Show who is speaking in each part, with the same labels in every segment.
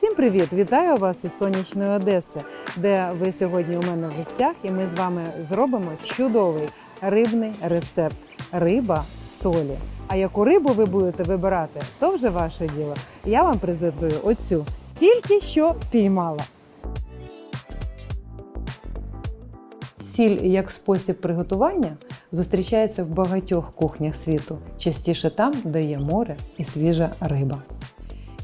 Speaker 1: Всім привіт! Вітаю вас із сонячної Одеси, де ви сьогодні у мене в гостях, і ми з вами зробимо чудовий рибний рецепт риба солі. А яку рибу ви будете вибирати, то вже ваше діло. Я вам презентую оцю, тільки що піймала. Сіль як спосіб приготування зустрічається в багатьох кухнях світу, частіше там, де є море і свіжа риба.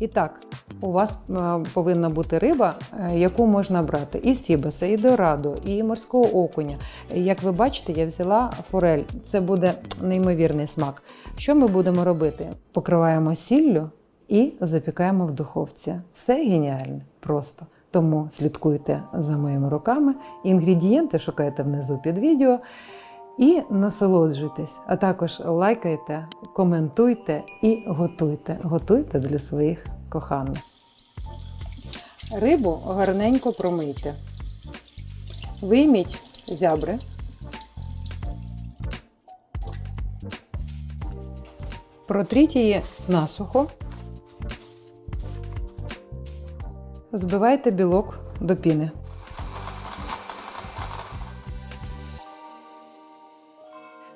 Speaker 1: І так, у вас е, повинна бути риба, е, яку можна брати і сібаса, і дорадо, і морського окуня. Як ви бачите, я взяла форель. Це буде неймовірний смак. Що ми будемо робити? Покриваємо сіллю і запікаємо в духовці. Все геніальне, просто. Тому слідкуйте за моїми руками. Інгредієнти шукайте внизу під відео. І насолоджуйтесь, а також лайкайте, коментуйте і готуйте. Готуйте для своїх коханих. Рибу гарненько промийте. Вийміть зябри. Протріть її насухо. Збивайте білок до піни.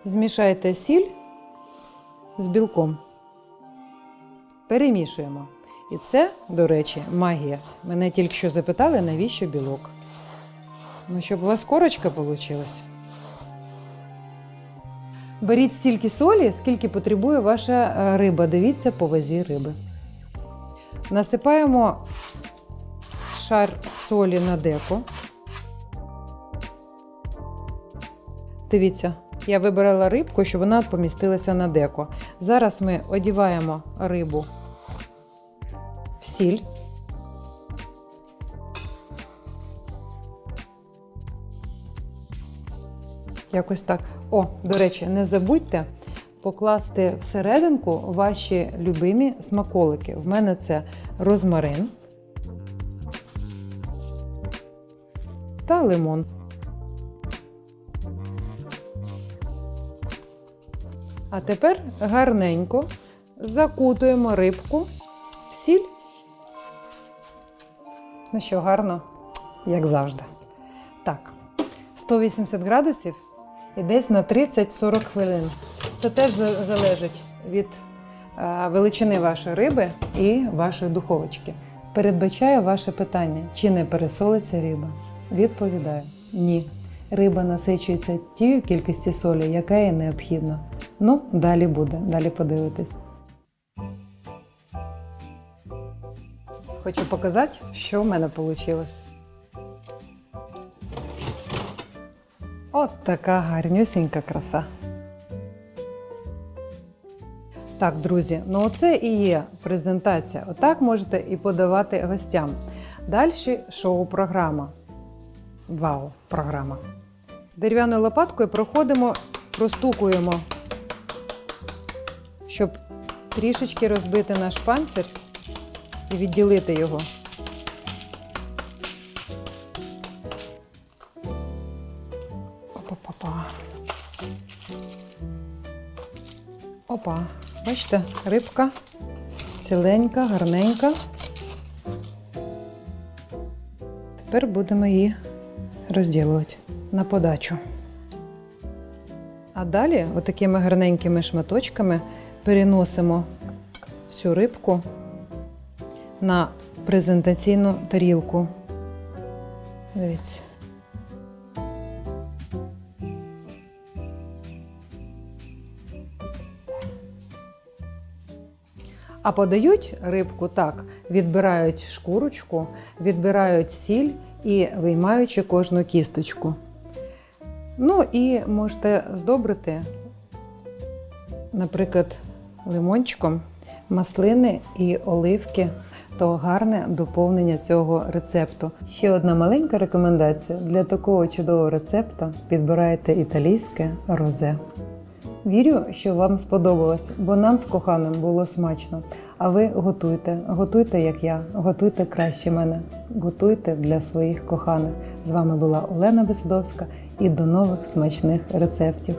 Speaker 1: Змішайте сіль з білком. Перемішуємо. І це, до речі, магія. Мене тільки що запитали, навіщо білок. Ну, щоб у вас корочка вийшла. Беріть стільки солі, скільки потребує ваша е, риба. Дивіться по вазі риби. Насипаємо шар солі на деко. Дивіться, я вибирала рибку, щоб вона помістилася на деко. Зараз ми одіваємо рибу сіль. Якось так. О, до речі, не забудьте покласти всерединку ваші любимі смаколики. В мене це розмарин та лимон. А тепер гарненько закутуємо рибку в сіль. Ну що, гарно, як завжди. Так, 180 градусів і десь на 30-40 хвилин. Це теж залежить від е, величини вашої риби і вашої духовочки. Передбачаю ваше питання, чи не пересолиться риба? Відповідаю: ні. Риба насичується тією кількістю солі, яка їй необхідна. Ну, далі буде, далі подивитись. Хочу показати, що в мене вийшло. От така гарнюсінька краса. Так, друзі, ну оце і є презентація. Отак можете і подавати гостям. Далі шоу-програма. Вау, програма. Дерев'яною лопаткою проходимо, простукуємо, щоб трішечки розбити наш панцир і відділити його. Опа-па-па. Опа, бачите, рибка ціленька, гарненька. Тепер будемо її розділувати на подачу. А далі, отакими гарненькими шматочками, переносимо всю рибку на презентаційну тарілку. Дивіться. А подають рибку так: відбирають шкурочку, відбирають сіль і виймаючи кожну кісточку. Ну і можете здобрити, наприклад, лимончиком, маслини і оливки то гарне доповнення цього рецепту. Ще одна маленька рекомендація: для такого чудового рецепту підбирайте італійське розе. Вірю, що вам сподобалось, бо нам з коханим було смачно. А ви готуйте, готуйте, як я, готуйте краще мене, готуйте для своїх коханих. З вами була Олена Бесідовська і до нових смачних рецептів.